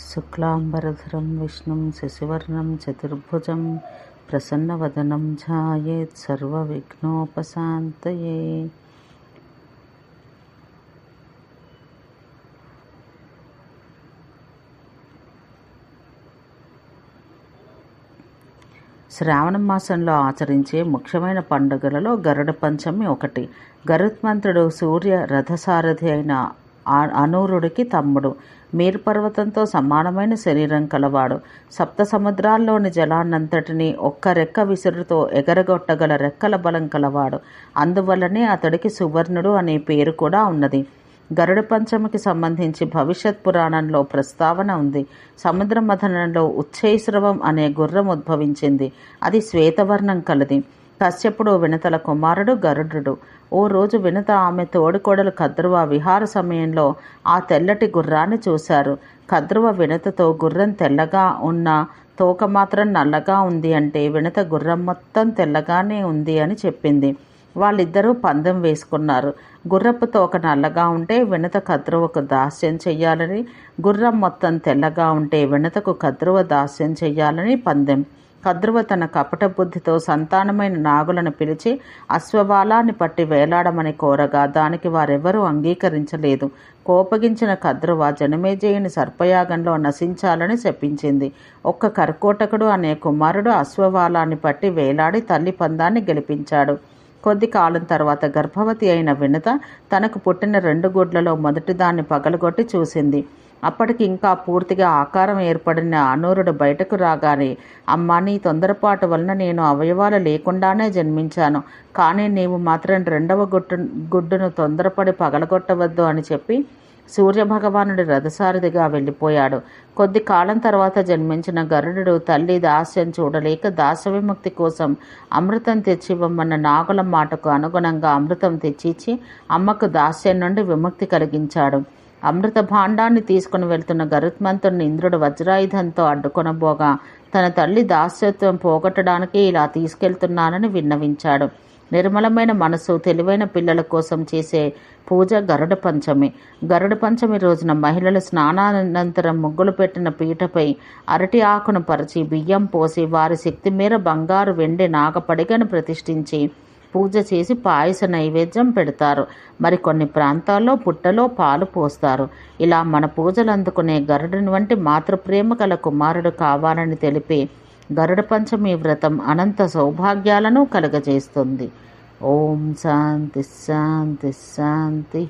శుక్లాంబరధరం విష్ణుం శశివర్ణం చతుర్భుజం ప్రసన్నవదనం ఝాయేత్ సర్వవిఘ్నోపశాంతయే. శ్రావణ మాసంలో ఆచరించే ముఖ్యమైన పండుగలలో గరుడ పంచమి ఒకటి. గరుత్మంతుడు సూర్య రథసారథి అయిన అనూరుడికి తమ్ముడు. మేరు పర్వతంతో సమానమైన శరీరం కలవాడు. సప్త సముద్రాల్లోని జలాన్నంతటినీ ఒక్క రెక్క విసురుతో ఎగరగొట్టగల రెక్కల బలం కలవాడు. అందువల్లనే అతడికి సువర్ణుడు అనే పేరు కూడా ఉన్నది. గరుడ పంచమికి సంబంధించి భవిష్యత్ పురాణంలో ప్రస్తావన ఉంది. సముద్ర మథనంలో ఉచ్చైశ్రవం అనే గుర్రం ఉద్భవించింది. అది శ్వేతవర్ణం కలది. కశ్యపుడు వినతల కుమారుడు గరుడు ఓ రోజు వినత ఆమె తోడికోడలు కద్రువ విహార సమయంలో ఆ తెల్లటి గుర్రాన్ని చూశారు. కద్రువ వినతతో గుర్రం తెల్లగా ఉన్న తోక మాత్రం నల్లగా ఉంది అంటే వినత గుర్రం మొత్తం తెల్లగానే ఉంది అని చెప్పింది. వాళ్ళిద్దరూ పందెం వేసుకున్నారు. గుర్రపు తోక నల్లగా ఉంటే వినత కద్రువకు దాస్యం చెయ్యాలని గుర్రం మొత్తం తెల్లగా ఉంటే వినతకు కద్రువ దాస్యం చెయ్యాలని పందెం. కద్రువ తన కపట బుద్ధితో సంతానమైన నాగులను పిలిచి అశ్వబాలాన్ని పట్టి వేలాడమని కోరగా దానికి వారెవరూ అంగీకరించలేదు. కోపగించిన కద్రువ జనమేజయుని సర్పయాగంలో నశించాలని శపించింది. ఒక్క కర్కోటకుడు అనే కుమారుడు అశ్వవాలాన్ని పట్టి వేలాడి తల్లి పందాన్ని గెలిపించాడు. కొద్ది కాలం తర్వాత గర్భవతి అయిన వినత తనకు పుట్టిన రెండు గుడ్లలో మొదటి దాన్ని పగలగొట్టి చూసింది. అప్పటికి ఇంకా పూర్తిగా ఆకారం ఏర్పడిన అనూరుడు బయటకు రాగానే అమ్మా నీ తొందరపాటు వలన నేను అవయవాలు లేకుండానే జన్మించాను. కానీ నీవు మాత్రం రెండవ గుట్టు గుడ్డును తొందరపడి పగలగొట్టవద్దు అని చెప్పి సూర్యభగవానుడి రథసారథిగా వెళ్ళిపోయాడు. కొద్ది కాలం తర్వాత జన్మించిన గరుడు తల్లి దాస్యం చూడలేక దాస విముక్తి కోసం అమృతం తెచ్చివ్వమన్న నాగుల మాటకు అనుగుణంగా అమృతం తెచ్చిచ్చి అమ్మకు దాస్యం నుండి విముక్తి కలిగించాడు. అమృత భాండాన్ని తీసుకుని వెళ్తున్న గరుత్మంతుడిని ఇంద్రుడు వజ్రాయుధంతో అడ్డుకొనబోగా తన తల్లి దాస్యత్వం పోగొట్టడానికి ఇలా తీసుకెళ్తున్నానని విన్నవించాడు. నిర్మలమైన మనసు తెలివైన పిల్లల కోసం చేసే పూజ గరుడ పంచమి. గరుడ పంచమి రోజున మహిళలు స్నానానంతరం ముగ్గులు పెట్టిన పీటపై అరటి ఆకును పరిచి బియ్యం పోసి వారి శక్తి మేర బంగారు వెండి నాగపడిగను ప్రతిష్ఠించి పూజ చేసి పాయస నైవేద్యం పెడతారు. మరికొన్ని ప్రాంతాల్లో పుట్టలో పాలు పోస్తారు. ఇలా మన పూజలు అందుకునే గరుడుని వంటి మాతృప్రేమ గల కుమారుడు కావాలని తెలిపి గరుడ పంచమి వ్రతం అనంత సౌభాగ్యాలను కలుగజేస్తుంది. ఓం శాంతి శాంతి శాంతి.